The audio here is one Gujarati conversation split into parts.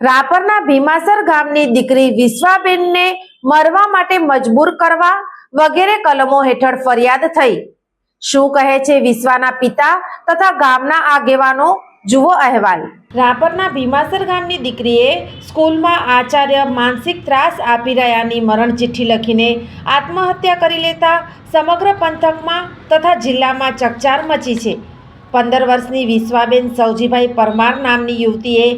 રાપરના ભીમાસર ગામની દીકરી વિશ્વાબેનને મરવા માટે મજબૂર કરવા વગેરે કલમો હેઠળ ફરિયાદ થઈ. શું કહે છે વિશ્વાના પિતા તથા ગામના આગેવાનો? જુઓ અહેવાલ. રાપરના ભીમાસર ગામની દીકરીએ સ્કૂલમાં આચાર્ય માનસિક ત્રાસ આપી રહ્યાની મરણ ચિઠ્ઠી લખીને આત્મહત્યા કરી લેતા સમગ્ર પંથકમાં તથા જિલ્લામાં ચકચાર મચી છે. પંદર વર્ષની વિશ્વાબેન સૌજીભાઈ પરમાર નામની યુવતીએ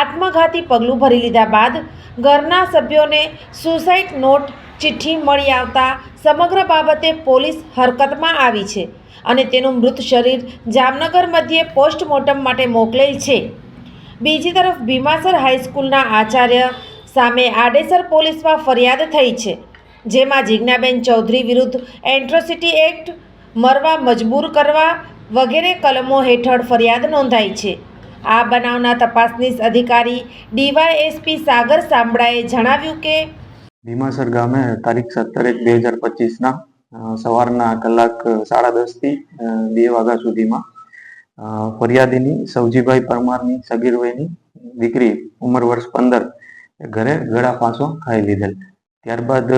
આત્મઘાતી પગલું ભરી લીધા બાદ ઘરના સભ્યોને સુસાઇડ નોટ ચિઠ્ઠી મળી આવતા સમગ્ર બાબતે પોલીસ હરકતમાં આવી છે અને તેનું મૃત શરીર જામનગર મધ્યે પોસ્ટમોર્ટમ માટે મોકલેલ છે. બીજી તરફ ભીમાસર હાઈસ્કૂલના આચાર્ય સામે આડેસર પોલીસમાં ફરિયાદ થઈ છે, જેમાં જિજ્ઞાબેન ચૌધરી વિરુદ્ધ એન્ટ્રોસિટી એક્ટ મરવા મજબૂર કરવા વગેરે કલમો હેઠળ ફરિયાદ નોંધાઈ છે. આ બનાવના તપાસનીશ અધિકારી ડીવાયએસપી સાગર સાંભળાએ જણાવ્યું કે ભીમાસર ગામે તારીખ સત્તર એક બે હજાર પચીસના સવારના કલાક સાડા દસથી બે વાગ્યા સુધીમાં ફરિયાદીની સૌજીભાઈ પરમારની સગીર વયની દીકરી ઉંમર વર્ષ પંદર ઘરે ગળા ફાંસો ખાઈ લીધેલ. ત્યારબાદ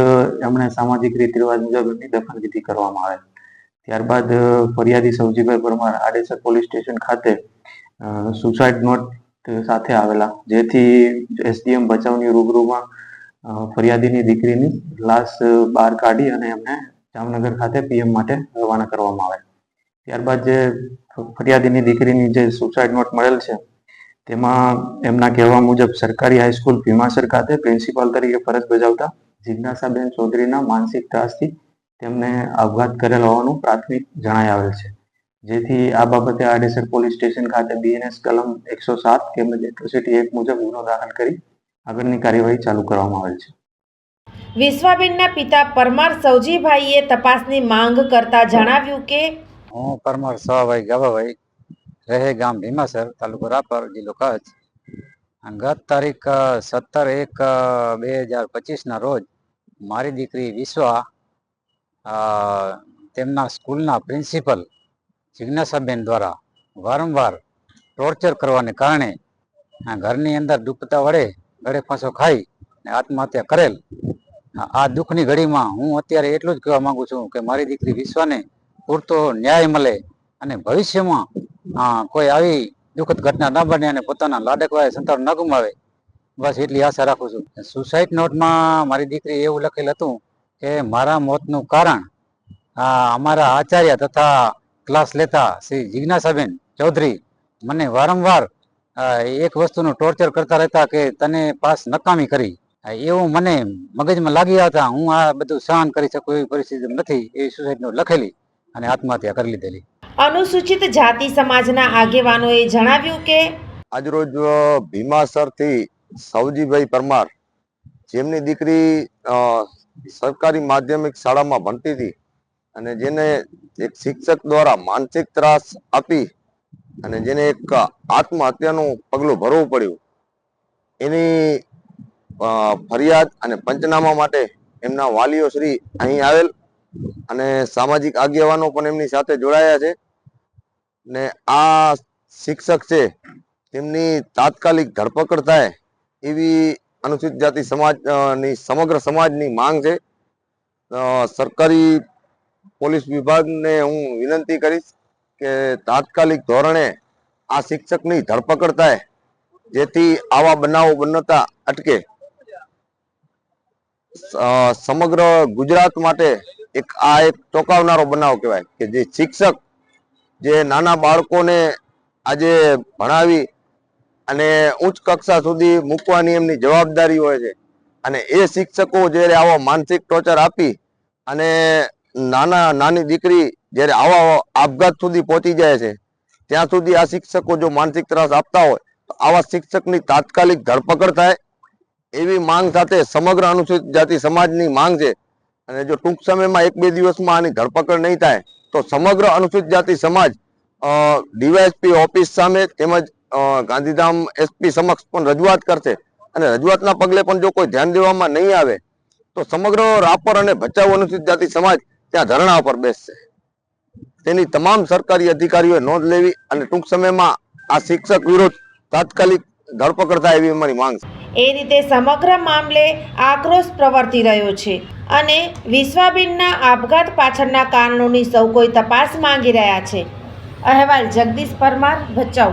એમણે સામાજિક રીત રિવાજ મુજબ એમની દફનવિધિ કરવામાં આવેલ. ત્યારબાદ ફરિયાદી સૌજીભાઈ પરમાર આડેસર પોલીસ સ્ટેશન ખાતે સુસાઇડ નોટ સાથે આવેલા. જેથી એસડીએમ ભચાઉની રૂબરૂમાં ફરિયાદીની દીકરીની લાશ બહાર કાઢી અને એમને જામનગર ખાતે પીએમ માટે રવાના કરવામાં આવે ત્યારબાદ જે ફરિયાદીની દીકરીની જે સુસાઇડ નોટ મળેલ છે, તેમાં એમના કહેવા મુજબ સરકારી હાઈસ્કૂલ ભીમાસર ખાતે પ્રિન્સિપાલ તરીકે ફરજ બજાવતા જિજ્ઞાસાબેન ચૌધરીના માનસિક ત્રાસથી તેમને આપઘાત કરેલ હોવાનું પ્રાથમિક જણાઈ આવેલ છે. જેથી આ બાબતે આડેસર પોલીસ સ્ટેશન ખાતે બીએનએસ કલમ એકસો સાત તેમજ એટ્રોસિટી એક્ટ મુજબ ગુનો દાખલ કરી આગળની કાર્યવાહી ચાલુ કરવામાં આવેલ છે. વિશ્વાબેનના પિતા પરમાર સૌજીભાઈએ તપાસની માંગ કરતા જણાવ્યું કે હું પરમાર સવાભાઈ ગાવાભાઈ રહે ગામ ભીમાસર તાલુકો રાપર જિલ્લો કચ્છ. ગત તારીખ સત્તર એક બે હજાર પચીસના રોજ મારી દીકરી વિશ્વા તેમના સ્કૂલના પ્રિન્સિપલ જિજ્ઞાસાબેન દ્વારા વારંવાર ટોર્ચર કરવાને કારણે ઘરની અંદર દુખતા વડે ગળે ફાંસો ખાઈ અને આત્મહત્યા કરેલ. આ- દુઃખની ઘડીમાં હું અત્યારે એટલું જ કહેવા માંગુ છું કે મારી દીકરી વિશ્વાને પૂરતો ન્યાય મળે અને ભવિષ્યમાં કોઈ આવી દુઃખદ ઘટના ન બને અને પોતાના લાડકવાએ સંતાન ન ગુમાવે. બસ એટલી આશા રાખું છું. સુસાઇડ નોટમાં મારી દીકરી એવું લખેલ હતું કે મારા મોતનું કારણ અમારા આચાર્ય તથા ક્લાસ લેતા શ્રી જિજ્ઞાસાબેન ચૌધરી મને વારંવાર એક વસ્તુનું ટોર્ચર કરતા રહેતા કે તને પાસ નકામી કરી. એવું મને મગજમાં લાગી હતા હું આ બધું સહન કરી શકું એવી પરિસ્થિતિ નથી એ સુસાઇડ લખેલી અને આત્મહત્યા કરી લીધેલી. અનુસૂચિત જાતિ સમાજના આગેવાનોએ જણાવ્યું કે આજરોજ ભીમાસરથી સૌજીભાઈ પરમાર જેમની દીકરી સરકારી માધ્યમિક શાળામાં ભણતી હતી અને જેને એક શિક્ષક દ્વારા માનસિક ત્રાસ આપી અને જેને એક આત્મહત્યાનું પગલું ભરવું પડ્યું. એની ફરિયાદ અને પંચનામા માટે એમના વાલીઓ શ્રી અહીં આવેલ અને સામાજિક આગેવાનો પણ એમની સાથે જોડાયા છે ને આ શિક્ષક છે, તેમની તાત્કાલિક ધરપકડ થાય એવી અનુસૂચિત જાતિ સમાજની સમગ્ર સમાજની માંગ છે. સરકારી પોલીસ વિભાગને હું વિનંતી કરીશ કે તાત્કાલિક ધોરણે આ શિક્ષકની ધરપકડ થાય, જેથી આવા બનાવો બનતા અટકે. સમગ્ર ગુજરાત માટે એક, આ એક ચોંકાવનારો બનાવ કહેવાય કે જે શિક્ષક જે નાના બાળકોને આજે ભણાવી અને ઉચ્ચ કક્ષા સુધી મૂકવાની એમની જવાબદારી હોય છે. અને એ શિક્ષકો જ્યારે આવો માનસિક ટોર્ચર આપી અને નાના, નાની દીકરી જ્યારે આવા આપઘાત સુધી પહોંચી જાય છે, ત્યાં સુધી આ શિક્ષકો જો માનસિક ત્રાસ આપતા હોય, તો આવા શિક્ષકની તાત્કાલિક ધરપકડ થાય એવી માંગ સાથે સમગ્ર અનુસૂચિત જાતિ સમાજની માંગ છે. અને જો ટૂંક સમયમાં એક બે દિવસમાં આની ધરપકડ નહીં થાય, તો સમગ્ર અનુસૂચિત જાતિ સમાજ ડીવાયએસપી ઓફિસ સામે તેમજ ગાંધીધામ એસપી સમક્ષ પણ રજૂઆત કરશે. અને રજૂઆતના પગલે પણ જો કોઈ ધ્યાન દેવામાં નહીં આવે, તો સમગ્ર રાપર અને ભચાઉ અનુસૂચિત જાતિ સમાજ ત્યાં ધરણા પર બેસશે. તેની તમામ સરકારી અધિકારીઓએ નોંધ લેવી અને ટૂંક સમયમાં આ શિક્ષક વિરોધ તાત્કાલિક ધરપકડ થાય એવી અમારી માંગ છે. એ રીતે સમગ્ર મામલે આક્રોશ પ્રવર્તી રહ્યો છે અને વિશ્વાબેનના આપઘાત પાછળના કારણોની સૌ કોઈ તપાસ માંગી રહ્યા છે. અહેવાલ જગદીશ પરમાર, ભચાઉ.